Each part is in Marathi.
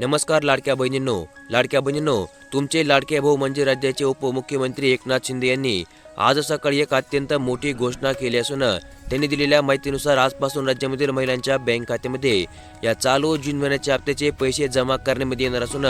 नमस्कार लाडक्या बहिणींनो लाडक्या बहिणींनो तुमचे लाडके भाऊ म्हणजे राज्याचे उपमुख्यमंत्री एकनाथ शिंदे यांनी आज सकाळी एक अत्यंत मोठी घोषणा केली असून त्यांनी दिलेल्या माहितीनुसार आजपासून राज्यामधील महिलांच्या बँक खात्यामध्ये या चालू जून महिन्याच्या हप्त्याचे पैसे जमा करण्यामध्ये येणार असून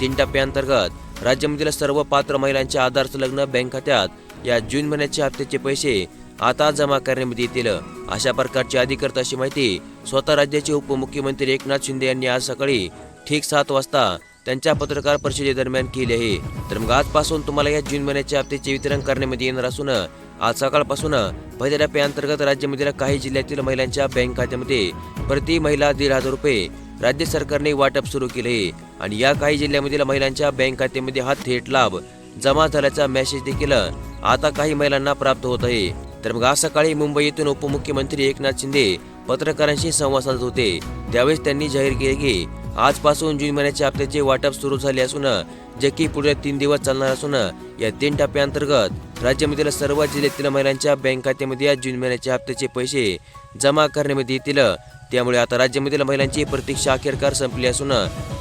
तीन टप्प्यांतर्गत राज्यामधील सर्व पात्र महिलांच्या आधार संलग्न बँक खात्यात या जून महिन्याच्या हप्त्याचे पैसे आता जमा करण्यामध्ये येतील. अशा प्रकारची अधिकृत अशी माहिती स्वतः राज्याचे उपमुख्यमंत्री एकनाथ शिंदे यांनी आज सकाळी ठीक सात वाजता त्यांच्या पत्रकार परिषदेदरम्यान केली आहे. तर मग आजपासून तुम्हाला या जून महिन्याच्या हप्त्याचे वितरण करण्यामध्ये येणार असून आज सकाळपासून पहिल्या टप्प्याअंतर्गत राज्यामधील काही जिल्ह्यातील महिलांच्या बँक खात्यामध्ये प्रति महिला दीड हजार रुपये राज्य सरकारने वाटप सुरू केले आहे. आणि या काही जिल्ह्यामधील महिलांच्या बँक खात्यामध्ये हा थेट लाभ जमा झाल्याचा मेसेज देखील आता काही महिलांना प्राप्त होत आहे. तर मग आज सकाळी मुंबई येथून उपमुख्यमंत्री एकनाथ शिंदे पत्रकारांशी संवाद साधत होते. त्यावेळेस त्यांनी जाहीर केले की आजपासून जून महिन्याच्या हप्त्याचे वाटप सुरू झाले असून जे की पुढे तीन दिवस चालणार असून या तीन टप्प्यांतर्गत राज्यामधील सर्व जिल्ह्यातील महिलांच्या बँक खात्यामध्ये या जून महिन्याच्या हप्त्याचे पैसे जमा करण्यामध्ये येतील. त्यामुळे आता राज्यामधील महिलांची प्रतीक्षा अखेरकार संपली असून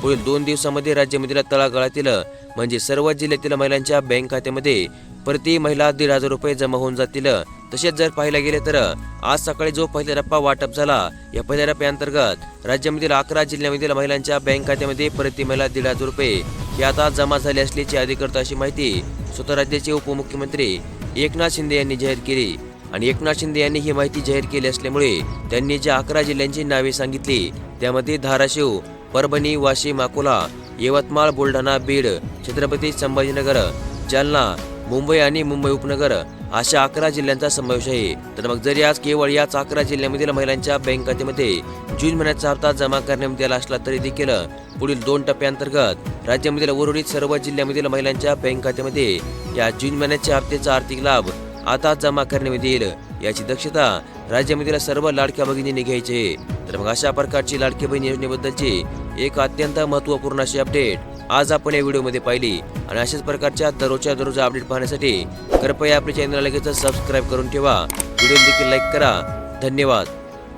पुढील दोन दिवसामध्ये राज्यामधील तळागाळातील म्हणजे सर्व जिल्ह्यातील महिलांच्या बँक खात्यामध्ये प्रति महिला दीड हजार रुपये जमा होऊन जातील. तसेच जर पाहायला गेले तर आज सकाळी जो पहिला टप्पा वाटप झाला या पहिल्या टप्प्याअंतर्गत राज्यामधील अकरा जिल्ह्यामधील महिलांच्या बँक खात्यामध्ये प्रति महिला दीड हजार रुपये हे आता जमा झाले असल्याची अधिकृत अशी माहिती स्वतः राज्याचे उपमुख्यमंत्री एकनाथ शिंदे यांनी जाहीर केली. आणि एकनाथ शिंदे यांनी ही माहिती जाहीर केली असल्यामुळे त्यांनी ज्या अकरा जिल्ह्यांची नावे सांगितली त्यामध्ये धाराशिव परभणी वाशिम अकोला यवतमाळ बुलढाणा बीड छत्रपती संभाजीनगर जालना मुंबई आणि मुंबई उपनगर अशा अकरा जिल्ह्यांचा समावेश आहे. तर मग जरी आज केवळ याच अकरा जिल्ह्यामधील महिलांच्या बँक खात्यामध्ये जून महिन्याचा हप्ता जमा करण्यात आला असला तरी देखील पुढील दोन टप्प्यांतर्गत राज्यामधील उर्वरित सर्व जिल्ह्यामधील महिलांच्या बँक खात्यामध्ये या जून महिन्याच्या हप्त्याचा आर्थिक लाभ आता जमा करण्यात येईल याची दक्षता राज्यामधील सर्व लाडक्या भगिनींनी घ्यायचे. तर मग अशा प्रकारची लाडकी बहीण योजनेबद्दलची एक अत्यंत महत्त्वपूर्ण अशी अपडेट आज आपण या व्हिडिओमध्ये पाहिली. आणि अशाच प्रकारच्या दररोजच्या दररोज अपडेट पाहण्यासाठी कृपया आपल्या चॅनलला लगेच सबस्क्राईब करून ठेवा. व्हिडिओ देखील लाईक करा. धन्यवाद.